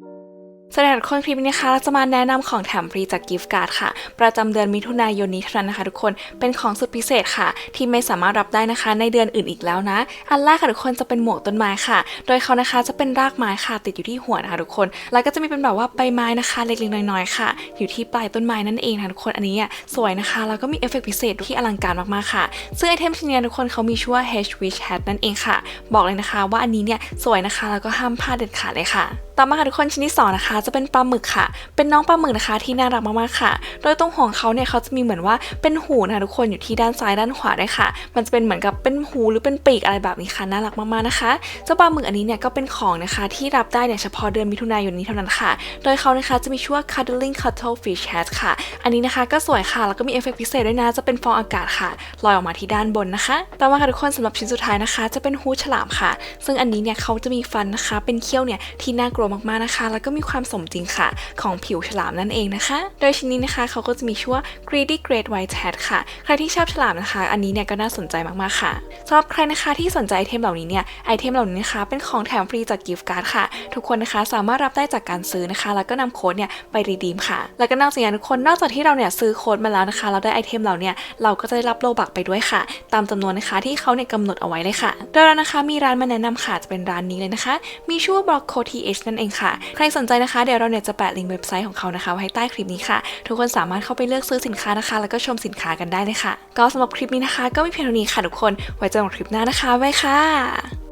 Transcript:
Thank you. สวัสดีค่ะทุกคนคลิปนี้นะคะเราจะมาแนะนำของแถมฟรีจากกิฟต์การ์ดค่ะ ประจำเดือนมิถุนายนนี้เท่านั้นนะคะ ทุกคนเป็นของสุดพิเศษค่ะ ที่ไม่สามารถรับได้นะคะ ในเดือนอื่นอีกแล้วนะ อันแรกค่ะทุกคนจะเป็นหมวกต้นไม้ค่ะ โดยเขานะคะจะเป็นรากไม้ค่ะติดอยู่ที่หัวนะคะทุกคน แล้วก็จะมีเป็นแบบว่าใบไม้นะคะ เล็กๆน้อยๆค่ะ อยู่ที่ปลายต้นไม้นั่นเองค่ะทุกคนอันนี้อะสวยนะคะแล้วก็มีเอฟเฟกต์พิเศษที่อลังการมากๆค่ะซึ่งไอเทมชิ้นนี้ทุกคนเขามีชื่อว่า H Wish Hat นั่นเองค่ะ บอกเลยนะคะ ว่าอันนี้เนี่ยสวยนะคะแล้วก็ห้ามพลาดเด็ดขาดเลยค่ะ ต่อมาค่ะทุกคนชิ้นที่สองนะคะจะเป็นปลาหมึกค่ะ เป็นน้องปลาหมึกนะคะที่น่ารักมากๆค่ะ โดยตรงหัวของเขาเนี่ยเขาจะมีเหมือนว่าเป็นหูนะคะทุกคนอยู่ที่ด้านซ้ายด้านขวาด้วยค่ะ มันจะเป็นเหมือนกับเป็นหูหรือเป็นปีกอะไรแบบนี้ค่ะน่ารักมากๆนะคะเจ้าปลาหมึกอันนี้เนี่ยก็เป็นของนะคะที่รับได้เนี่ยเฉพาะเดือนมิถุนายนนี้เท่านั้นค่ะ โดยเขานะคะจะมีชื่อว่า cuddling cuttlefish hat ค่ะ อันนี้นะคะก็สวยค่ะแล้วก็มีเอฟเฟกต์พิเศษด้วยนะจะเป็นฟองอากาศค่ะลอยออกมาที่ด้านบนนะคะต่อมาค่ะทุกคนสำหรับชิ้นสุดท้ายนะคะ จะเป็นฮูฉลามค่ะ ซึ่งอันนี้เนี่ยเขาจะมีฟันนะคะ เป็นเขี้ยวเนี่ยที่น่ากลัวมากๆนะคะ แล้วก็มีความสมจริงค่ะ ของผิวฉลามนั่นเองนะคะ โดยชิ้นนี้นะคะเขาก็จะมีชื่อว่า greedy great white hat ค่ะ ใครที่ชอบฉลามนะคะ อันนี้เนี่ยก็น่าสนใจมากๆค่ะสำหรับใครนะคะที่สนใจไอเทมเหล่านี้เนี่ยไอเทมเหล่านี้นะคะเป็นของแถมฟรีจากกิฟต์การ์ดค่ะ ทุกคนนะคะสามารถรับได้จากการซื้อนะคะ แล้วก็นำโค้ดเนี่ยไปรีดีมค่ะ แล้วก็นอกจากนี้ทุกคนนอกจากที่เราเนี่ยซื้อโค้ดมาแล้วนะคะเราได้ไอเทมเหล่าเนี้เราก็จะได้รับโลบักไปด้วยค่ะ ตามจำนวนนะคะที่เขาเนี่ยกำหนดเอาไว้เลยค่ะ โดยเรานะคะมีร้านมาแนะนำค่ะจะเป็นร้านนี้เลยนะคะ มีชื่อว่า Block Code TH นั่นเองค่ะ ใครสนใจนะคะเดี๋ยวเราเนี่ยจะแปะลิงก์เว็บไซต์ของเขานะคะไว้ให้ใต้คลิปนี้ค่ะ ทุกคนสามารถเข้าไปเลือกซื้อสินค้านะคะ แล้วก็ชมสินค้ากันได้เลยค่ะ ก็สำหรับคลิปนี้นะคะ ก็มีเพียงเท่านี้ค่ะทุกคน ไว้เจอกันคลิปหน้านะคะบ๊ายค่ะ